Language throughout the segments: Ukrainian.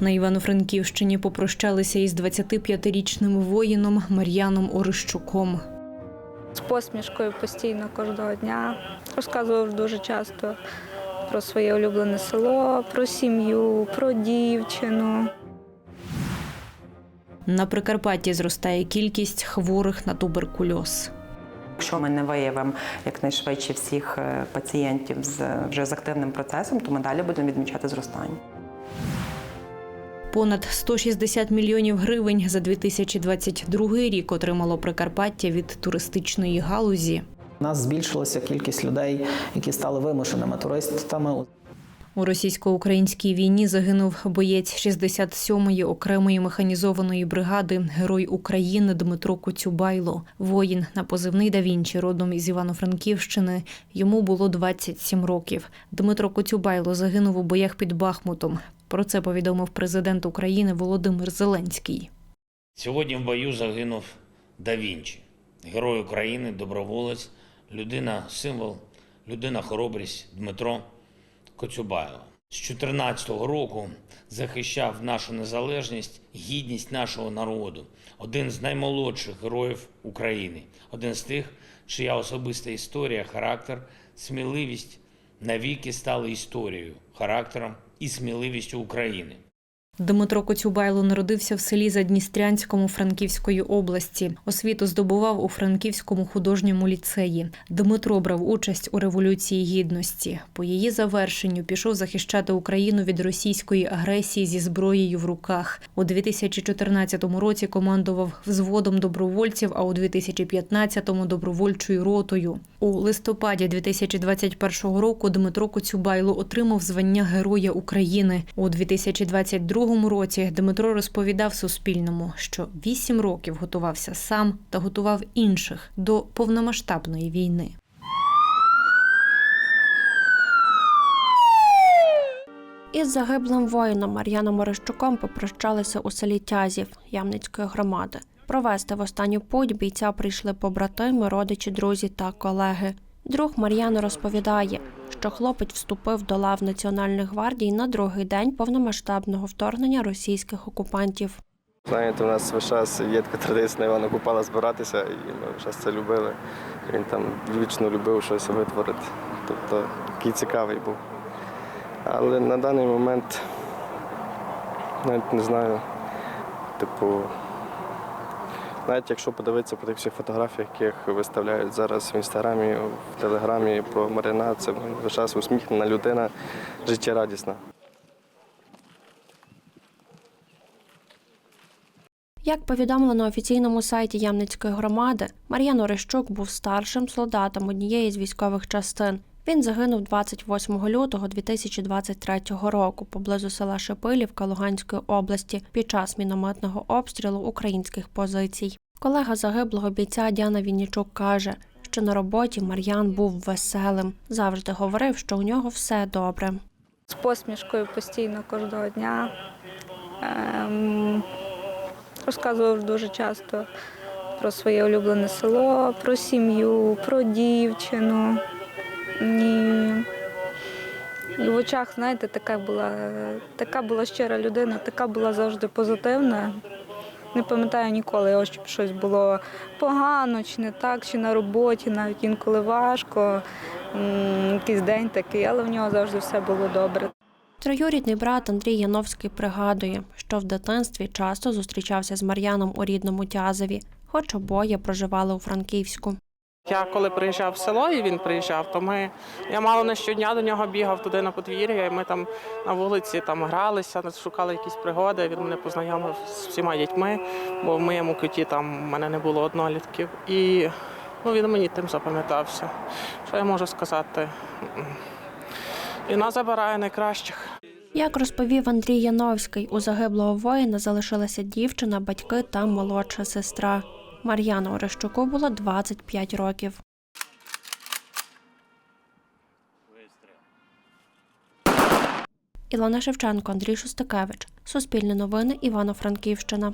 На Івано-Франківщині попрощалися із 25-річним воїном Мар'яном Орищуком. з посмішкою постійно кожного дня. Розказував дуже часто про своє улюблене село, про сім'ю, про дівчину. На Прикарпатті зростає кількість хворих на туберкульоз. Якщо ми не виявимо якнайшвидше всіх е, пацієнтів з вже з активним процесом, то ми далі будемо відмічати зростання. Понад 160 мільйонів гривень за 2022 рік отримало Прикарпаття від туристичної галузі. У нас збільшилася кількість людей, які стали вимушеними туристами. У російсько-українській війні загинув боєць 67-ї окремої механізованої бригади Герой України Дмитро Коцюбайло. Воїн на позивний да Вінчі, родом із Івано-Франківщини. Йому було 27 років. Дмитро Коцюбайло загинув у боях під Бахмутом. Про це повідомив президент України Володимир Зеленський. Сьогодні в бою загинув Да Вінчі, герой України, доброволець, людина символ, людина хоробрість Дмитро Коцюбайло. З 14 року захищав нашу незалежність, гідність нашого народу. Один з наймолодших героїв України, один з тих, чия особиста історія, характер, сміливість навіки стали історією, характером і сміливістю України. Дмитро Коцюбайло народився в селі Задністрянському Франківської області. Освіту здобував у Франківському художньому ліцеї. Дмитро брав участь у революції гідності. По її завершенню пішов захищати Україну від російської агресії зі зброєю в руках. У 2014 році командував взводом добровольців, а у 2015-му добровольчою ротою. У листопаді 2021 року Дмитро Коцюбайло отримав звання Героя України. У 2022 році Дмитро розповідав Суспільному, що вісім років готувався сам та готував інших до повномасштабної війни. Із загиблим воїном Мар'яном Орещуком попрощалися у селі Тязів Ямницької громади. Провести в останню путь бійця прийшли побратими, родичі, друзі та колеги. Друг Мар'яна розповідає, що хлопець вступив до лав Національної гвардії на другий день повномасштабного вторгнення російських окупантів. Знаєте, у нас весь час є така традиція на Івана Купала збиратися, і ми весь час це любили. Він там вічно любив щось витворити. Тобто такий цікавий був. Але на даний момент навіть не знаю, типу, навіть якщо подивитися по тих всіх фотографіях, яких виставляють зараз в інстаграмі, в телеграмі про Марина, це весь час усміхнена людина, життєрадісна. Як повідомлено на офіційному сайті Ямницької громади, Мар'ян Орещук був старшим солдатом однієї з військових частин. Він загинув 28 лютого 2023 року поблизу села Шепилівка Луганської області під час мінометного обстрілу українських позицій. Колега загиблого бійця Діана Віннічук каже, що на роботі Мар'ян був веселим. Завжди говорив, що у нього все добре. З посмішкою постійно кожного дня. Ем, розказував дуже часто про своє улюблене село, про сім'ю, про дівчину. І, і в очах, знаєте, така була, така була щира людина, така була завжди позитивна. Не пам'ятаю ніколи, щоб щось було погано, чи не так, чи на роботі, навіть інколи важко, якийсь день такий, але в нього завжди все було добре. Троюрідний брат Андрій Яновський пригадує, що в дитинстві часто зустрічався з Мар'яном у рідному Тязові, хоч обоє проживали у Франківську. Я коли приїжджав в село і він приїжджав, то ми я мало не щодня до нього бігав туди на подвір'я, і ми там на вулиці там гралися, шукали якісь пригоди. Він мене познайомив з всіма дітьми, бо в моєму куті там в мене не було однолітків. І ну, він мені тим запам'ятався. Що я можу сказати? Війна забирає найкращих. Як розповів Андрій Яновський, у загиблого воїна залишилася дівчина, батьки та молодша сестра. Мар'яну Орещуку було 25 років. Ілона Шевченко, Андрій Шостакевич. Суспільне новини, Івано-Франківщина.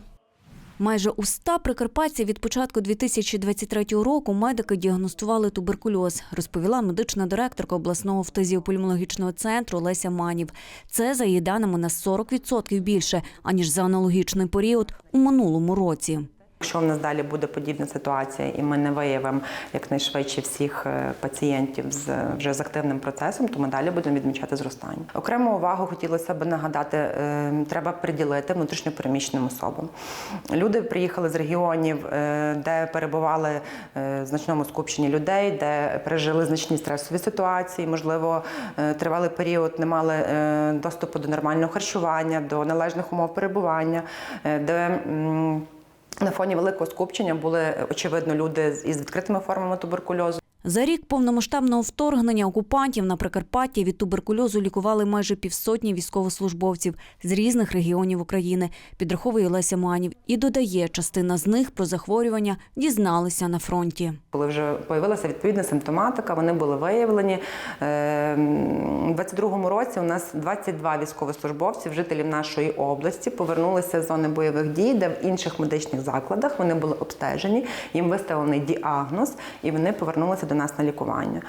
Майже у 100 прикарпатців від початку 2023 року медики діагностували туберкульоз, розповіла медична директорка обласного фтизіопульмологічного центру Леся Манів. Це за її даними на 40% більше аніж за аналогічний період у минулому році. Якщо в нас далі буде подібна ситуація, і ми не виявимо якнайшвидше всіх е, пацієнтів з вже з активним процесом, то ми далі будемо відмічати зростання. Окрему увагу хотілося б нагадати, е, треба приділити внутрішньопереміщеним особам. Люди приїхали з регіонів, е, де перебували в значному скупченні людей, де пережили значні стресові ситуації, можливо, тривалий період не мали доступу до нормального харчування, до належних умов перебування, де на фоні великого скупчення були очевидно люди із відкритими формами туберкульозу. За рік повномасштабного вторгнення окупантів на Прикарпатті від туберкульозу лікували майже півсотні військовослужбовців з різних регіонів України, підраховує Леся Манів. І додає, частина з них про захворювання дізналися на фронті. Коли вже появилася відповідна симптоматика, вони були виявлені. Е, У 22-му році у нас 22 військовослужбовців, жителів нашої області, повернулися з зони бойових дій, де в інших медичних закладах вони були обстежені, їм виставлений діагноз, і вони повернулися до нас на лікування.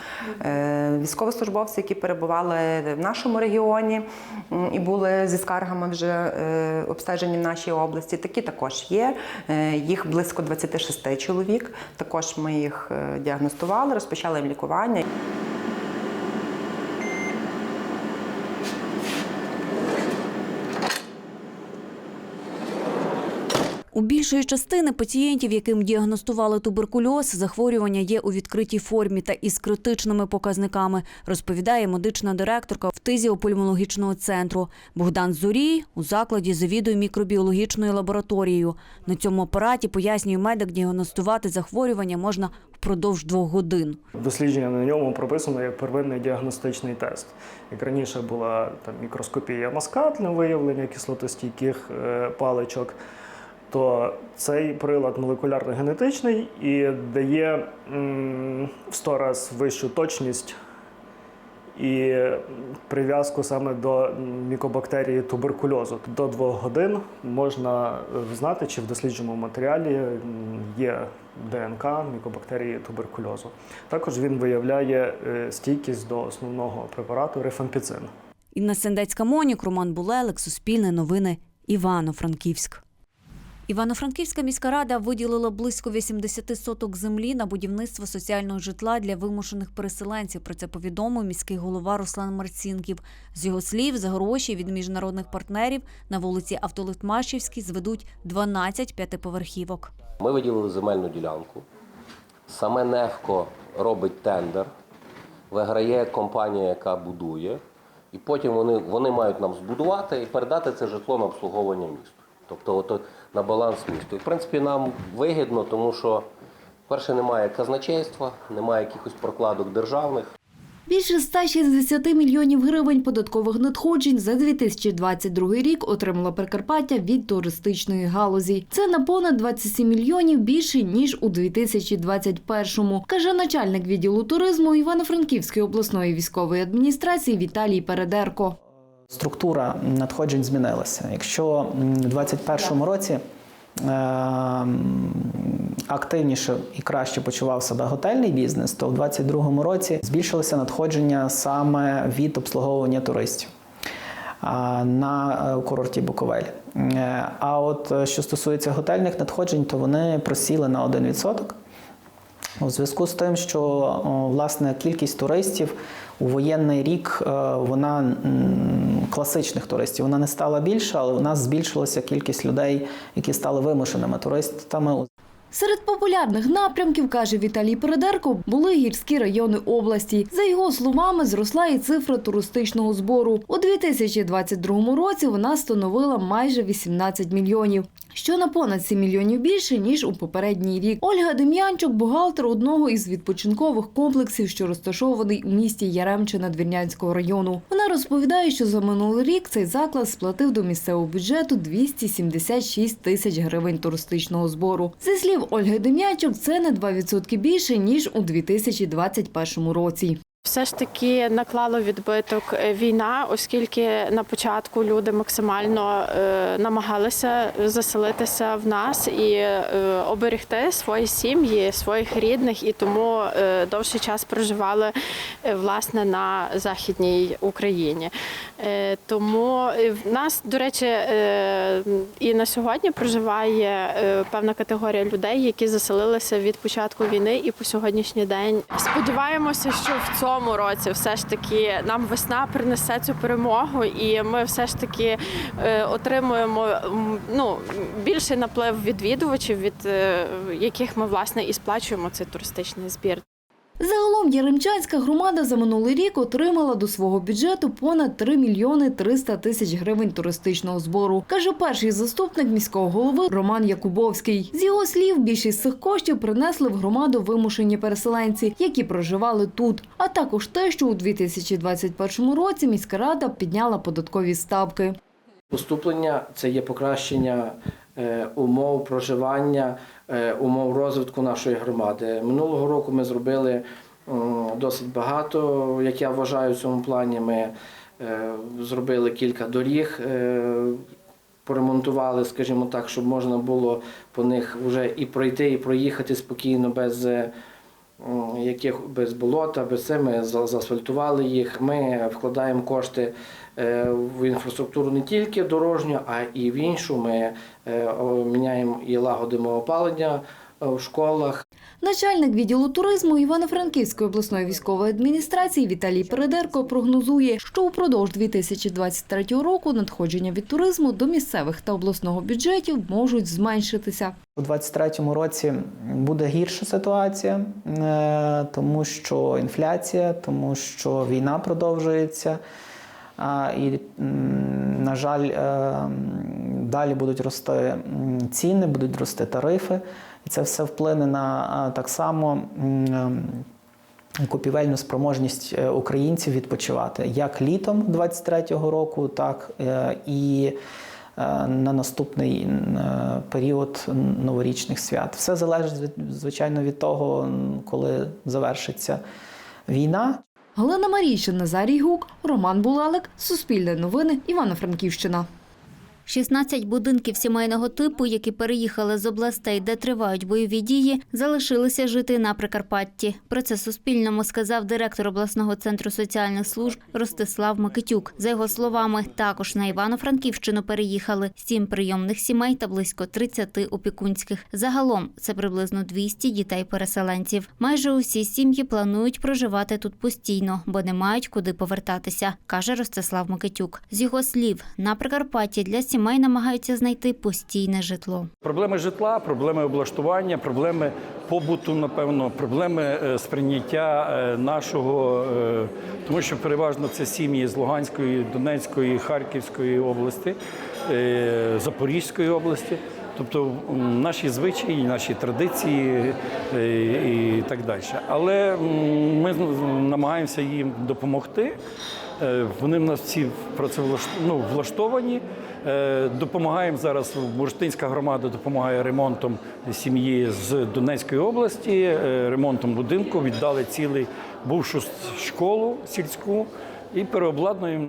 Е, Військовослужбовці, які перебували в нашому регіоні і були зі скаргами вже е, обстежені в нашій області, такі також є. Е, Їх близько 26 чоловік. Також ми їх діагностували, розпочали їм лікування. У більшої частини пацієнтів, яким діагностували туберкульоз, захворювання є у відкритій формі та із критичними показниками, розповідає медична директорка фтизіопульмологічного центру. Богдан Зорій у закладі завідує мікробіологічною лабораторією. На цьому апараті, пояснює медик, діагностувати захворювання можна впродовж двох годин. Дослідження на ньому прописано як первинний діагностичний тест. Як раніше була там мікроскопія мазка для виявлення кислотостійких е, паличок, то цей прилад молекулярно-генетичний і дає в 100 раз вищу точність і прив'язку саме до мікобактерії туберкульозу. До двох годин можна знати, чи в дослідженому матеріалі є ДНК мікобактерії туберкульозу. Також він виявляє е, стійкість до основного препарату рифампіцин. Інна Сендецька Монік, Роман Булелик, Суспільне новини, Івано-Франківськ. Івано-Франківська міська рада виділила близько 80 соток землі на будівництво соціального житла для вимушених переселенців. Про це повідомив міський голова Руслан Марцінків. З його слів, за гроші від міжнародних партнерів на вулиці Автолитмашівській зведуть 12 п'ятиповерхівок. Ми виділили земельну ділянку. Саме Нефко робить тендер, виграє компанія, яка будує, і потім вони, вони мають нам збудувати і передати це житло на обслуговування місту. Тобто от, на баланс місту. І в принципі нам вигідно, тому що, перше, немає казначейства, немає якихось прокладок державних. Більше 160 мільйонів гривень податкових надходжень за 2022 рік отримала Прикарпаття від туристичної галузі. Це на понад 27 мільйонів більше ніж у 2021-му, каже начальник відділу туризму Івано-Франківської обласної військової адміністрації Віталій Передерко. Структура надходжень змінилася. Якщо у 2021 році е, активніше і краще почував себе готельний бізнес, то в 2022 році збільшилося надходження саме від обслуговування туристів а, на е, курорті Буковель. Е, А от е, що стосується готельних надходжень, то вони просіли на 1%. У зв'язку з тим, що власне кількість туристів у воєнний рік е, вона класичних туристів вона не стала більша, але у нас збільшилася кількість людей, які стали вимушеними туристами. Серед популярних напрямків, каже Віталій Передерко, були гірські райони області. За його словами, зросла і цифра туристичного збору. У 2022 році вона становила майже 18 мільйонів, що на понад 7 мільйонів більше, ніж у попередній рік. Ольга Дем'янчук – бухгалтер одного із відпочинкових комплексів, що розташований у місті Яремчина Двірнянського району. Вона розповідає, що за минулий рік цей заклад сплатив до місцевого бюджету 276 тисяч гривень туристичного збору. Зі слів Ольги Дем'ячук, це на 2% більше, ніж у 2021 році. Все ж таки наклало відбиток е, війна, оскільки на початку люди максимально е, намагалися заселитися в нас і е, оберегти свої сім'ї, своїх рідних, і тому довший час проживали власне на західній Україні. Тому в нас, до речі, і на сьогодні проживає певна категорія людей, які заселилися від початку війни і по сьогоднішній день. Сподіваємося, що в цьому році все ж таки нам весна принесе цю перемогу, і ми все ж таки е, отримуємо ну, більший наплив відвідувачів, від е, яких ми власне і сплачуємо цей туристичний збір. Загалом Яремчанська громада за минулий рік отримала до свого бюджету понад 3 мільйони 300 тисяч гривень туристичного збору, каже перший заступник міського голови Роман Якубовський. З його слів, більшість цих коштів принесли в громаду вимушені переселенці, які проживали тут. А також те, що у 2021 році міська рада підняла податкові ставки. Поступлення це є покращення е, умов проживання, умов розвитку нашої громади. Минулого року ми зробили досить багато, як я вважаю, в цьому плані. Ми е, зробили кілька доріг, е, поремонтували, скажімо так, щоб можна було по них вже і пройти, і проїхати спокійно без. Яких без болота, без це ми за- заасфальтували їх. Ми вкладаємо кошти е, в інфраструктуру не тільки дорожню, а і в іншу. Ми е, міняємо і лагодимо опалення в школах. Начальник відділу туризму Івано-Франківської обласної військової адміністрації Віталій Передерко прогнозує, що упродовж 2023 року надходження від туризму до місцевих та обласного бюджетів можуть зменшитися. У 2023 році буде гірша ситуація, е, тому що інфляція, тому що війна продовжується. А, І, на жаль, е, далі будуть рости ціни, будуть рости тарифи, це все вплине на так само ем, купівельну спроможність е, українців відпочивати як літом 23-го року, так е, і е, на наступний період новорічних свят. Все залежить звичайно від того, коли завершиться війна. Галина Марійщина, Назарій Гук, Роман Булалик, Суспільне новини, Івано-Франківщина. 16 будинків сімейного типу, які переїхали з областей, де тривають бойові дії, залишилися жити на Прикарпатті. Про це Суспільному сказав директор обласного центру соціальних служб Ростислав Микитюк. За його словами, також на Івано-Франківщину переїхали сім прийомних сімей та близько 30 опікунських. Загалом це приблизно 200 дітей-переселенців. Майже усі сім'ї планують проживати тут постійно, бо не мають куди повертатися, каже Ростислав Микитюк. З його слів, на Прикарпатті для сімей намагаються знайти постійне житло. Проблеми житла, проблеми облаштування, проблеми побуту, напевно, проблеми е, сприйняття е, нашого, е, тому що переважно це сім'ї з Луганської, Донецької, Харківської області, Запорізької області. Тобто наші звичаї, наші традиції і так далі. Але ми намагаємося їм допомогти. Е, Вони в нас всі ну, влаштовані. Е, Допомагаємо зараз. Бурштинська громада допомагає ремонтом сім'ї з Донецької області, е, ремонтом будинку. Віддали цілий бувшу школу сільську і переобладнуємо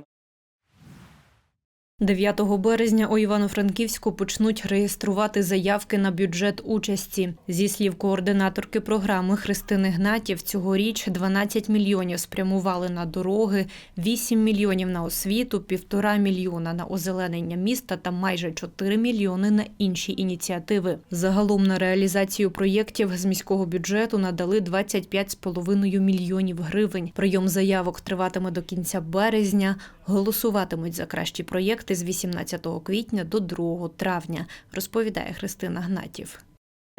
9 березня у Івано-Франківську почнуть реєструвати заявки на бюджет участі. Зі слів координаторки програми Христини Гнатів, цьогоріч 12 мільйонів спрямували на дороги, 8 мільйонів на освіту, півтора мільйона на озеленення міста та майже 4 мільйони на інші ініціативи. Загалом на реалізацію проєктів з міського бюджету надали 25,5 мільйонів гривень. Прийом заявок триватиме до кінця березня. Голосуватимуть за кращі проєкти з 18 квітня до 2 травня, розповідає Христина Гнатів.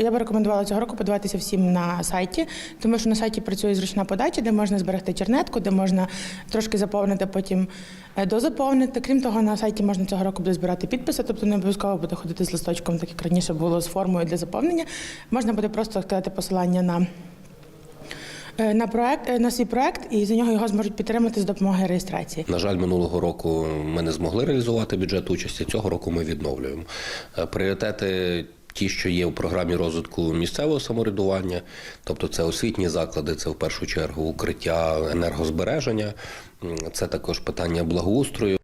Я би рекомендувала цього року подаватися всім на сайті, тому що на сайті працює зручна подача, де можна зберегти чернетку, де можна трошки заповнити, потім е, дозаповнити. Крім того, на сайті можна цього року буде збирати підписи, тобто не обов'язково буде ходити з листочком, так як раніше було з формою для заповнення. Можна буде просто вкладати посилання на. Е, На проект на свій проект, і за нього його зможуть підтримати з допомогою реєстрації. На жаль, минулого року ми не змогли реалізувати бюджет участі. Цього року ми відновлюємо. Е, Пріоритети ті, що є в програмі розвитку місцевого самоврядування, тобто це освітні заклади, це в першу чергу укриття енергозбереження, це також питання благоустрою.